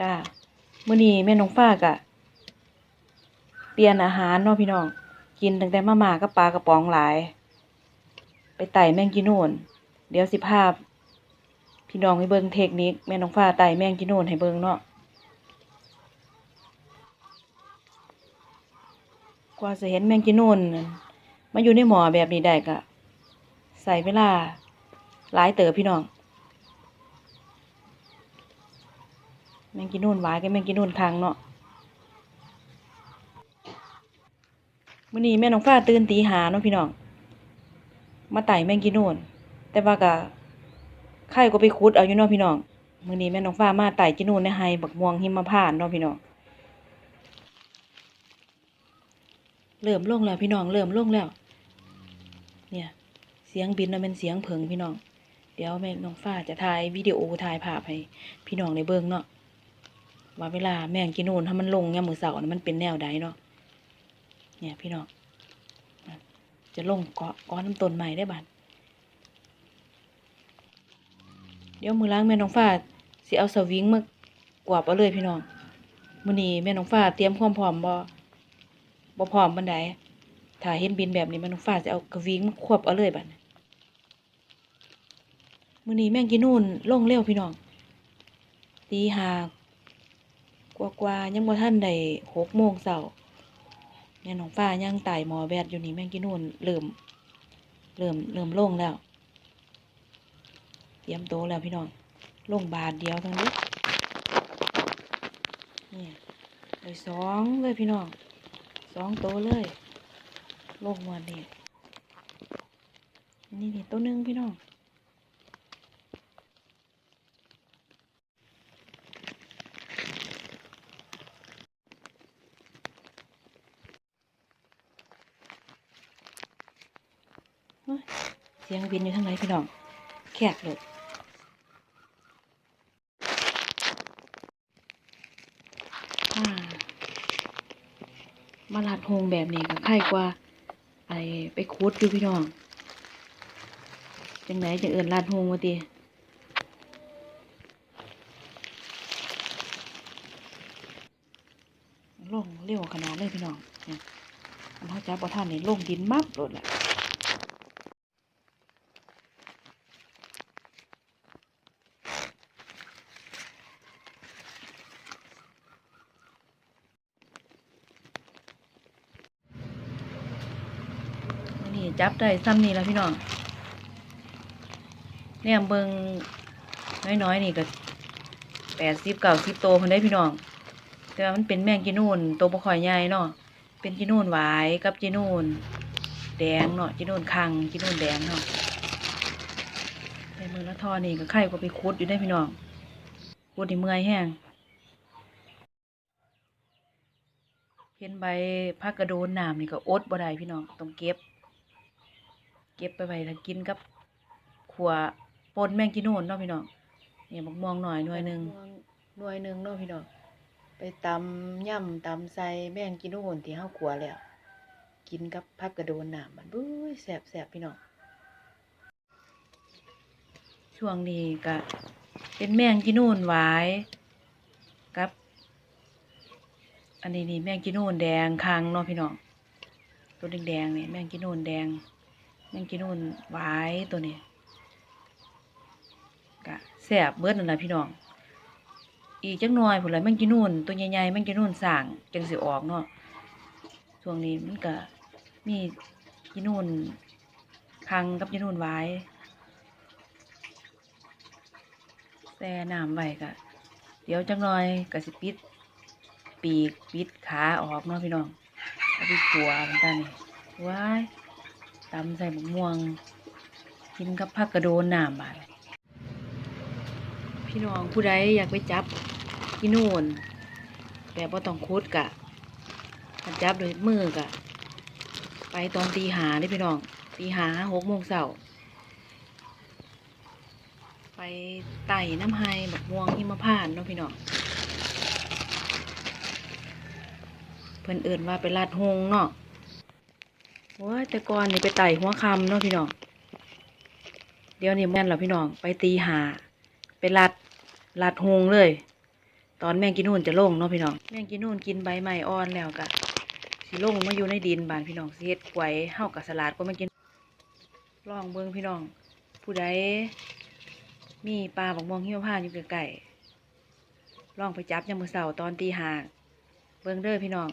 จ้ามื้อนี้แม่น้องฟ้ากะเปลี่ยนอาหารเนาะพี่น้อง กินตั้งแต่มาม่ากับปลากระป๋องหลาย ไปไต่แมงกินูนเดี๋ยวสิพาพ พี่น้องให้เบิ่งเทคนิคแม่น้องฟ้าไต่แมงกินูนให้เบิ่งเนาะกว่าจะเห็นแมงกินูนมาอยู่ในหม้อแบบนี้ได้ก็ใส่เวลาหลายเติบพี่น้อง แมงกินูนหวายกับแมงกินูนคังเนาะมื้อนี้แม่น้องฟ้าตื่นตีหาเนาะพี่น้องมาไต่แมงกินูนแต่ว่าก็ไข่ก็ไปขุดเอาอยู่เนาะพี่น้องมื้อนี้แม่น้องฟ้ามาไต่กินูนในไฮบักม่วงหิมพานเนาะพี่น้องเริ่มลงแล้วพี่น้องเริ่มลงแล้ว เนี่ย เสียงบินน่ะเป็นเสียงเผิงพี่น้อง เดี๋ยวแม่น้องฟ้าจะถ่ายวิดีโอถ่ายภาพให้พี่น้องได้เบิ่งเนาะ ว่าเวลาแมงกินนูนถ้ามันลงยามมือเสาร์น่ะมันเป็นแนวใดเนาะเนี่ยพี่น้องจะลงเกาะก้อนน้ำต้นใหม่ได้บัดเดี๋ยวมือล้างแม่น้องฟ้าสิเอาสวิงมากวาดเอาเลยพี่น้องมื้อนี้แม่น้องฟ้าเตรียมความพร้อมบ่บ่พร้อมปานใดถ้าเห็นบินแบบนี้แม่น้องฟ้าสิเอากระวิงมาควบเอาเลยบัดนี้มื้อนี้แม่งกินนูนลงเร็วพี่น้องตีห้า กว่ากว่าๆยังบ่ทันได้หกโมงเช้าแม่น้องฟ้ายังไต่หมอแวดอยู่นี่แม่งกินนู่นเริ่ม เริ่มเริ่มลงแล้ว เตรียมโตแล้วพี่น้องลงบาทเดียวเท่านี้นี่เลยสองเลยพี่น้องสองโตเลยลงวันนี้นี่นี่ตัวหนึ่งพี่น้อง เสียงบินอยู่ทางไหนพี่น้อง แขกเลยอ่ามาลาดโฮงแบบนี้ก็ใครกว่า ไอไปคูดอยู่พี่น้อง จังไหนจังเอินลาดโฮงวะตีลงเร็วขนาดเลยพี่น้องเนี่ยอันเขาจับประท่านนี่ลงดินมับโลดแหละ จับได้ซ้ำนี่แล้วพี่น้องเนี่ยเบิงน้อยๆนี่ก็แปดสิบเก้าสิบโตคนได้พี่น้อง แต่ว่ามันเป็นแมงจีนูนโตบ่ค่อยใหญ่เนาะเป็นจีนูนหวายกับจีนูนแดงเนาะจีนูนคังจีนูนแดงเนาะในมือละทอนี่ก็ไข่ก็ไปคุดอยู่ได้พี่น้องคุดในเมื่อยแห้งเห็นใบผักกระโดนน้ำนี่ก็อดบ่ได้พี่น้องต้องเก็บ เก็บไปไว้ถ้ากินกับขัวปนแมงกินนูนเนาะพี่น้องเนี่ยบักม่วงหน่อยหน่วยหนึ่งหน่วยหนึ่งเนาะพี่น้องไปตำย่ำตำใส่แมงกินนูนที่เฮาขัวแล้ว กินกับผักกระโดนน้ำมันบุ้ยแสบแสบพี่น้องช่วงนี้ก็เป็นแมงกินนูนหวายกับ อันนี้นี่แมงกินนูนแดงคางเนาะพี่น้องตัวแดงๆนี่แมงกินนูนแดง แมงกินนูนหวายตัวนี้กะแซ่บเบิดนั่นแหละพี่น้อง อีกจักหน่อยผละแมงกินนูนตัวใหญ่ๆแมงกินนูนสร้างจังสิออกเนาะช่วงนี้มันก็มีกินนูนคังกับกินนูนหวายแซ่น้ำไว้กะเดี๋ยวจักหน่อยก็สิปิด ปีกปิดขาออกเนาะพี่น้องเอาไปขัวมันกันนี่ว้าย ตำใส่มกม่วง กินกับผักกระโดนน้ำบาดพี่น้องผู้ใดอยากไปจับกินนูนแบบว่าต้องคุดกะจับโดยมือกะ ไปตอนตีหาเลยพี่น้องตีหาหกโมงเช้าไปไต่น้ำไฮบักม่วงหิมพานเนาะพี่น้องเพิ่อนเอิ่นว่าไปลาดหงเนาะ โอ้ยแต่ก่อนนี่ไปไต่หัวคำเนาะพี่น้อง เดี๋ยวนี้แม่นแล้วพี่น้อง ไปตีหาไปลาดลาดหงเลย ตอนแมงกินนู่นจะลงเนาะพี่น้อง แมงกินนู่นกินใบไม้อ่อนแล้วก็สิลงมาอยู่ในดินบานพี่น้องสิเฮ็ดกวยเฮากับสลัดก็ไมากินลองเบิ่งพี่น้อง ผู้ใดมีปลาบักม่วงเหี่ยวผ่าอยู่ใกล้ๆลองไปจับยามมือเช้าตอนตีหาเบิ่งเด้อพี่น้อง